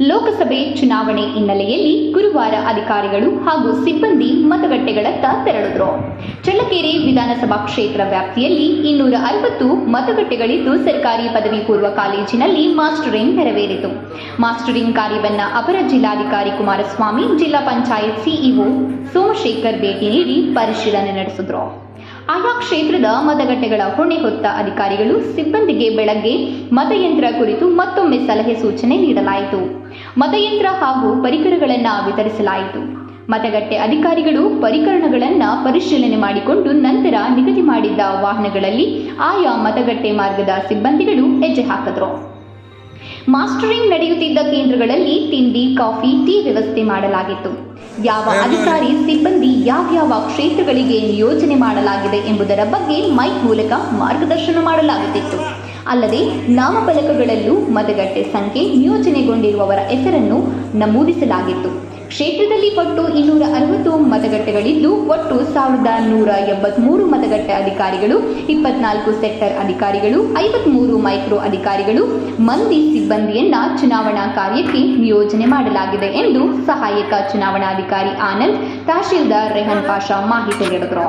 ಲೋಕಸಭೆ ಚುನಾವಣೆ ಹಿನ್ನೆಲೆಯಲ್ಲಿ ಗುರುವಾರ ಅಧಿಕಾರಿಗಳು ಹಾಗೂ ಸಿಬ್ಬಂದಿ ಮತಗಟ್ಟೆಗಳತ್ತ ತೆರಳಿದ್ರು. ಚಳ್ಳಕೆರೆ ವಿಧಾನಸಭಾ ಕ್ಷೇತ್ರ ವ್ಯಾಪ್ತಿಯಲ್ಲಿ ಇನ್ನೂರ ಐವತ್ತು ಮತಗಟ್ಟೆಗಳಿದ್ದು ಸರ್ಕಾರಿ ಪದವಿ ಪೂರ್ವ ಕಾಲೇಜಿನಲ್ಲಿ ಮಾಸ್ಟರಿಂಗ್ ನೆರವೇರಿತು. ಮಾಸ್ಟರಿಂಗ್ ಕಾರ್ಯವನ್ನ ಅಪರ ಜಿಲ್ಲಾಧಿಕಾರಿ ಕುಮಾರಸ್ವಾಮಿ, ಜಿಲ್ಲಾ ಪಂಚಾಯತ್ ಸಿಇಒ ಸೋಮಶೇಖರ್ ಭೇಟಿ ನೀಡಿ ಪರಿಶೀಲನೆ ನಡೆಸಿದರು. ಆಯಾ ಕ್ಷೇತ್ರದ ಮತಗಟ್ಟೆಗಳ ಹೊಣೆ ಹೊತ್ತ ಅಧಿಕಾರಿಗಳು ಸಿಬ್ಬಂದಿಗೆ ಬೆಳಗ್ಗೆ ಮತಯಂತ್ರ ಕುರಿತು ಮತ್ತೊಮ್ಮೆ ಸಲಹೆ ಸೂಚನೆ ನೀಡಲಾಯಿತು. ಮತಯಂತ್ರ ಹಾಗೂ ಪರಿಕರಗಳನ್ನು ವಿತರಿಸಲಾಯಿತು. ಮತಗಟ್ಟೆ ಅಧಿಕಾರಿಗಳು ಪರಿಕರಣಗಳನ್ನು ಪರಿಶೀಲನೆ ಮಾಡಿಕೊಂಡು ನಂತರ ನಿಗದಿ ಮಾಡಿದ್ದ ವಾಹನಗಳಲ್ಲಿ ಆಯಾ ಮತಗಟ್ಟೆ ಮಾರ್ಗದ ಸಿಬ್ಬಂದಿಗಳು ಹೆಜ್ಜೆ ಹಾಕಿದ್ರು. ಮಾಸ್ಟರಿಂಗ್ ನಡೆಯುತ್ತಿದ್ದ ಕೇಂದ್ರಗಳಲ್ಲಿ ತಿಂಡಿ, ಕಾಫಿ, ಟೀ ವ್ಯವಸ್ಥೆ ಮಾಡಲಾಗಿತ್ತು. ಯಾವ ಅಧಿಕಾರಿ, ಸಿಬ್ಬಂದಿ ಯಾವ್ಯಾವ ಕ್ಷೇತ್ರಗಳಿಗೆ ನಿಯೋಜನೆ ಮಾಡಲಾಗಿದೆ ಎಂಬುದರ ಬಗ್ಗೆ ಮೈಕ್ ಮೂಲಕ ಮಾರ್ಗದರ್ಶನ ಮಾಡಲಾಗುತ್ತಿತ್ತು. ಅಲ್ಲದೆ ನಾಮಫಲಕಗಳಲ್ಲೂ ಮತಗಟ್ಟೆ ಸಂಖ್ಯೆ ನಿಯೋಜನೆಗೊಂಡಿರುವವರ ಹೆಸರನ್ನು ನಮೂದಿಸಲಾಗಿತ್ತು. ಕ್ಷೇತ್ರದಲ್ಲಿ ಒಟ್ಟು ಇನ್ನೂರ ಅರವತ್ತು ಮತಗಟ್ಟೆಗಳಿದ್ದು, ಒಟ್ಟು ಸಾವಿರದ ನೂರ ಎಂಬತ್ಮೂರು ಮತಗಟ್ಟೆ ಅಧಿಕಾರಿಗಳು, ಇಪ್ಪತ್ನಾಲ್ಕು ಸೆಕ್ಟರ್ ಅಧಿಕಾರಿಗಳು, ಐವತ್ಮೂರು ಮೈಕ್ರೋ ಅಧಿಕಾರಿಗಳು ಮಂದಿ ಸಿಬ್ಬಂದಿಯನ್ನ ಚುನಾವಣಾ ಕಾರ್ಯಕ್ಕೆ ನಿಯೋಜನೆ ಮಾಡಲಾಗಿದೆ ಎಂದು ಸಹಾಯಕ ಚುನಾವಣಾಧಿಕಾರಿ ಆನಂದ್, ತಹಶೀಲ್ದಾರ್ ರೆಹನ್ ಪಾಷಾ ಮಾಹಿತಿ ನೀಡಿದರು.